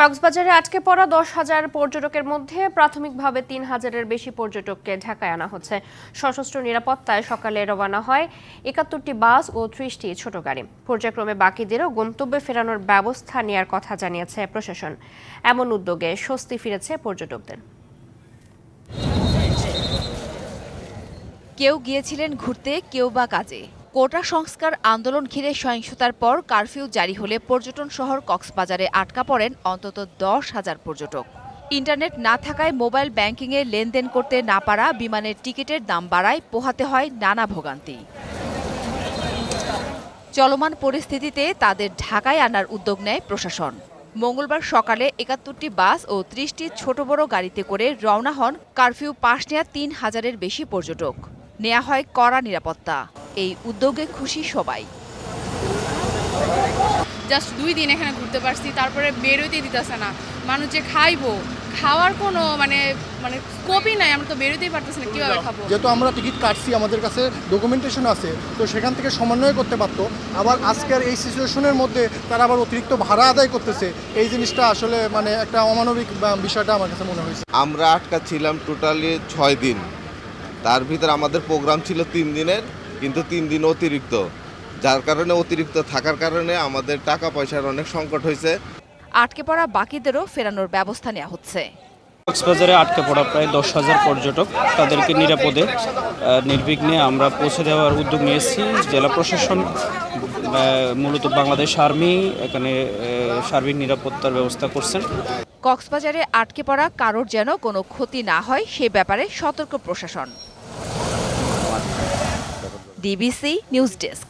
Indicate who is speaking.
Speaker 1: কক্সবাজারে আটকে পড়া দশ হাজার পর্যটকের মধ্যে প্রাথমিকভাবে তিন হাজারের বেশি পর্যটককে ঢাকায় আনা হচ্ছে। সশস্ত্র নিরাপত্তায় সকালে রওনা হয় একাত্তরটি বাস ও ত্রিশটি ছোট গাড়ি। পর্যায়ক্রমে বাকিদেরও গন্তব্যে ফেরানোর ব্যবস্থা নেওয়ার কথা জানিয়েছে প্রশাসন। এমন উদ্যোগে স্বস্তি ফিরেছে পর্যটকদের।
Speaker 2: কেউ গিয়েছিলেন ঘুরতে, কেউ বা কাজে। কোটা সংস্কার আন্দোলন ঘিরে সহিংসতার পর কারফিউ জারি হলে পর্যটন শহর কক্সবাজারে আটকা পড়েন অন্তত দশ হাজার পর্যটক। ইন্টারনেট না থাকায় মোবাইল ব্যাংকিংয়ে লেনদেন করতে না পারা, বিমানের টিকিটের দাম বাড়ায়, পোহাতে হয় নানা ভোগান্তি। চলমান পরিস্থিতিতে তাদের ঢাকায় আনার উদ্যোগ নেয় প্রশাসন। মঙ্গলবার সকালে একাত্তরটি বাস ও ত্রিশটি ছোট বড় গাড়িতে করে রওনা হন কারফিউ পাশ নেয়া তিন হাজারের বেশি পর্যটক। নেওয়া হয় কড়া নিরাপত্তা। এই উদ্যোগে খুশি সবাই।
Speaker 3: জাস্ট দুই দিন এখানে ঘুরতে পারছি তারপরে বেরোইতে দিতেছে না। মানুষ যে খাইবো খাওয়ার কোনো মানে মানে স্কোপই নাই আমরা তো বেরোতেই পারতেছি না কীভাবে খাব?
Speaker 4: যেহেতু আমরা টিকিট কাটছি আমাদের কাছে ডকুমেন্টেশন আছে তো সেখান থেকে সমন্বয় করতে পারতো। আবার আজকের এই সিচুয়েশনের মধ্যে তারা আবার অতিরিক্ত ভাড়া আদায় করতেছে। এই জিনিসটা আসলে মানে একটা অমানবিক বা- বিষয়টা আমার কাছে মনে হয়েছে।
Speaker 5: আমরা আটকা ছিলাম টোটালি ছয় দিন। তার ভিতরে আমাদের প্রোগ্রাম ছিল তিন দিনের কিন্তু তিন দিন অতিরিক্ত। যার কারণে অতিরিক্ত থাকার কারণে আমাদের টাকা পয়সার অনেক সংকট হয়েছে।
Speaker 2: আটকে পড়া বাকিদেরও ফেরানোর ব্যবস্থা নেওয়া হচ্ছে।
Speaker 6: কক্সবাজারে আটকে পড়া প্রায় দশ হাজার পর্যটক তাদেরকে নিরাপদে নির্বিঘ্নে আমরা পৌঁছে দেওয়ার উদ্যোগ নিয়েছি। জেলা প্রশাসন মূলত বাংলাদেশ আর্মি এখানে সার্বিক নিরাপত্তার ব্যবস্থা করছেন।
Speaker 2: কক্সবাজারে আটকে পড়া কারোর যেন কোনো ক্ষতি না হয় সে ব্যাপারে সতর্ক প্রশাসন। DBC news desk